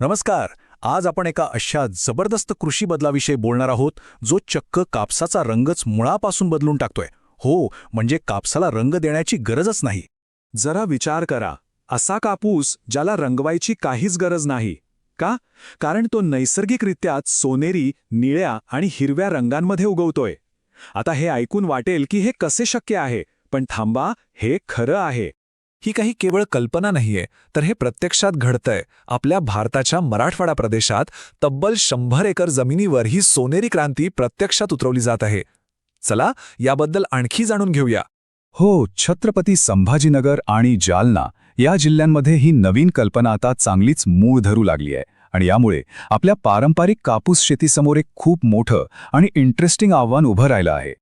नमस्कार. आज आपण एका अशा जबरदस्त कृषी बदलाविषयी बोलणार आहोत जो चक्क कापसाचा रंगच मुळापासून बदलून टाकतोय. हो म्हणजे कापसाला रंग देण्याची गरजच नाही. जरा विचार करा. असा कापूस ज्याला रंगवायची काहीच गरज नाही का? कारण तो नैसर्गिकरित्या सोनेरी निळ्या आणि हिरव्या रंगांमध्ये उगवतोय. आता हे ऐकून वाटेल की हे कसे शक्य आहे पण थांबा हे खरं आहे. ही काही केवळ कल्पना नाहीये तर हे प्रत्यक्षात घडतंय. आपल्या भारताच्या मराठवाडा प्रदेशात तब्बल शंभर एकर जमिनीवर ही सोनेरी क्रांती प्रत्यक्षात उतरवली जात आहे. चला याबद्दल आणखी जाणून घेऊया. हो छत्रपती संभाजीनगर आणि जालना या जिल्ह्यांमध्ये ही नवीन कल्पना आता चांगलीच मूळ धरू लागली आहे. आणि यामुळे आपल्या पारंपरिक कापूस शेतीसमोर एक खूप मोठं आणि इंटरेस्टिंग आव्हान उभं राहिलं आहे.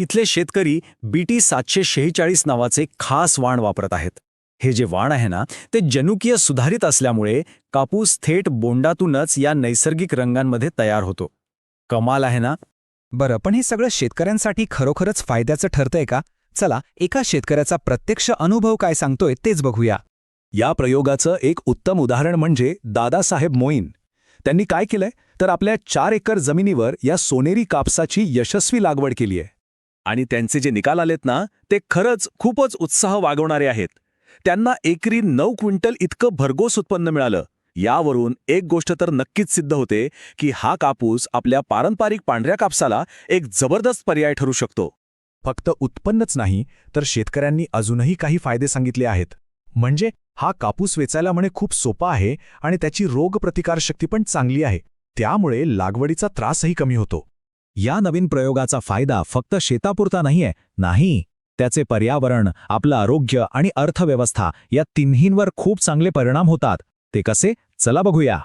इथले शेतकरी बीटी सातशे शेहेचाळीस नावाचे खास वाण वापरत आहेत. हे जे वाण आहे ना ते जनुकीय सुधारित असल्यामुळे कापूस थेट बोंडातूनच या नैसर्गिक रंगांमध्ये तयार होतो. कमाल आहे ना? बरं पण हे सगळं शेतकऱ्यांसाठी खरोखरच फायद्याचं ठरतंय का? चला एका शेतकऱ्याचा प्रत्यक्ष अनुभव काय सांगतोय तेच बघूया. या प्रयोगाचं एक उत्तम उदाहरण म्हणजे दादासाहेब मोईन. त्यांनी काय केलंय? तर आपल्या चार एकर जमिनीवर या सोनेरी कापसाची यशस्वी लागवड केली आहे आणि त्यांचे जे निकाल आलेत ना ते खरंच खूपच उत्साह वागवणारे आहेत. त्यांना एकरी नऊ क्विंटल इतकं भरघोस उत्पन्न मिळालं. यावरून एक गोष्ट तर नक्कीच सिद्ध होते की हा कापूस आपल्या पारंपरिक पांढऱ्या कापसाला एक जबरदस्त पर्याय ठरू शकतो. फक्त उत्पन्नच नाही तर शेतकऱ्यांनी अजूनही काही फायदे सांगितले आहेत. म्हणजे हा कापूस वेचायला म्हणे खूप सोपा आहे आणि त्याची रोगप्रतिकारशक्ती पण चांगली आहे. त्यामुळे लागवडीचा त्रासही कमी होतो. या नवीन प्रयोगाचा फायदा फक्त शेतापुरता नाहीये. नाही त्याचे पर्यावरण आपलं आरोग्य आणि अर्थव्यवस्था या तिन्हींवर खूप चांगले परिणाम होतात. ते कसे? चला बघूया.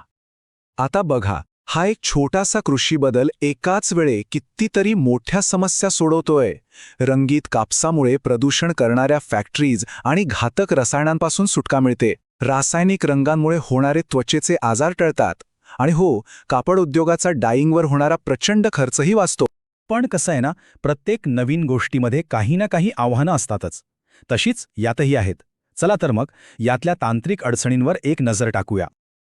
आता बघा हा एक छोटासा कृषी बदल एकाच वेळे कितीतरी मोठ्या समस्या सोडवतोय. रंगीत कापसामुळे प्रदूषण करणाऱ्या फॅक्टरीज आणि घातक रसायनांपासून सुटका मिळते. रासायनिक रंगांमुळे होणारे त्वचेचे आजार टळतात. आणि हो कापड उद्योगाचा डाईंगवर होणारा प्रचंड खर्चही वाचतो. पण कसं आहे ना प्रत्येक नवीन गोष्टीमध्ये काही ना काही आव्हानं असतातच. तशीच यातही आहेत. चला तर मग यातल्या तांत्रिक अडचणींवर एक नजर टाकूया.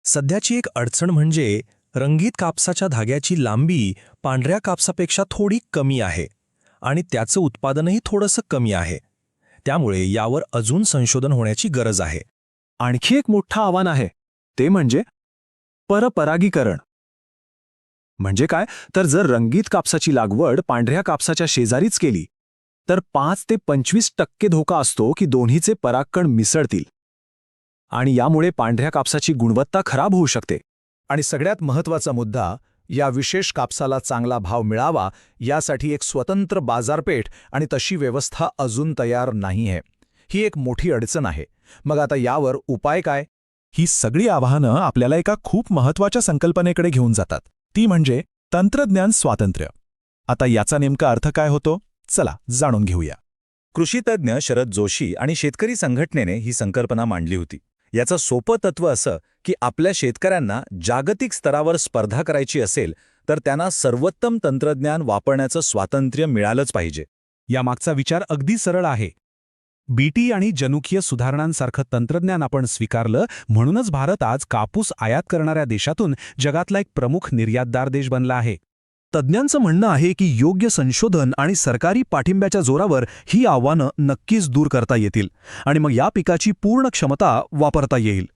सध्याची एक अडचण म्हणजे रंगीत कापसाच्या धाग्याची लांबी पांढऱ्या कापसापेक्षा थोडी कमी आहे आणि त्याचं उत्पादनही थोडंसं कमी आहे. त्यामुळे यावर अजून संशोधन होण्याची गरज आहे. आणखी एक मोठं आव्हान आहे. ते म्हणजे परपरागीकरण. म्हणजे काय? तर जर रंगीत कापसाची लागवड पांढऱ्या कापसाच्या शेजारीच केली तर पाच ते पंचवीस टक्के धोका असतो की दोन्हीचे परागकण मिसळतील. आणि यामुळे पांढऱ्या कापसाची गुणवत्ता खराब होऊ शकते. आणि सगळ्यात महत्त्वाचा मुद्दा या विशेष कापसाला चांगला भाव मिळावा यासाठी एक स्वतंत्र बाजारपेठ आणि तशी व्यवस्था अजून तयार नाहीये ही एक मोठी अडचण आहे. मग आता यावर उपाय काय? ही सगळी आव्हानं आपल्याला एका खूप महत्त्वाच्या संकल्पनेकडे घेऊन जातात. ती म्हणजे तंत्रज्ञान स्वातंत्र्य. आता याचा नेमका अर्थ काय होतो? चला जाणून घेऊया. कृषीतज्ञ शरद जोशी आणि शेतकरी संघटनेने ही संकल्पना मांडली होती. याचं सोपं तत्व असं की आपल्या शेतकऱ्यांना जागतिक स्तरावर स्पर्धा करायची असेल तर त्यांना सर्वोत्तम तंत्रज्ञान वापरण्याचं स्वातंत्र्य मिळालंच पाहिजे. यामागचा विचार अगदी सरळ आहे. बीटी आणि जनुकीय सुधारणांसारखं तंत्रज्ञान आपण स्वीकारलं म्हणूनच भारत आज कापूस आयात करणाऱ्या देशातून जगातला एक प्रमुख निर्यातदार देश बनला आहे. तज्ज्ञांचं म्हणणं आहे की योग्य संशोधन आणि सरकारी पाठिंब्याच्या जोरावर ही आव्हानं नक्कीच दूर करता येतील आणि मग या पिकाची पूर्ण क्षमता वापरता येईल.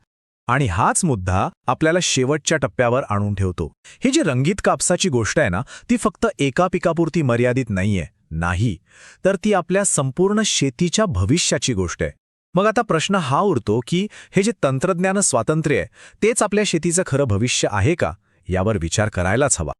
आणि हाच मुद्दा आपल्याला शेवटच्या टप्प्यावर आणून ठेवतो. ही जी रंगीत कापसाची गोष्ट आहे ना ती फक्त एका पिकापुरती मर्यादित नाहीये. नाही तर ती आपल्या संपूर्ण शेतीच्या भविष्याची गोष्ट आहे. मग आता प्रश्न हा उरतो की हे जे तंत्रज्ञान स्वातंत्र्य आहे तेच आपल्या शेतीचं खरं भविष्य आहे का? यावर विचार करायलाच हवा.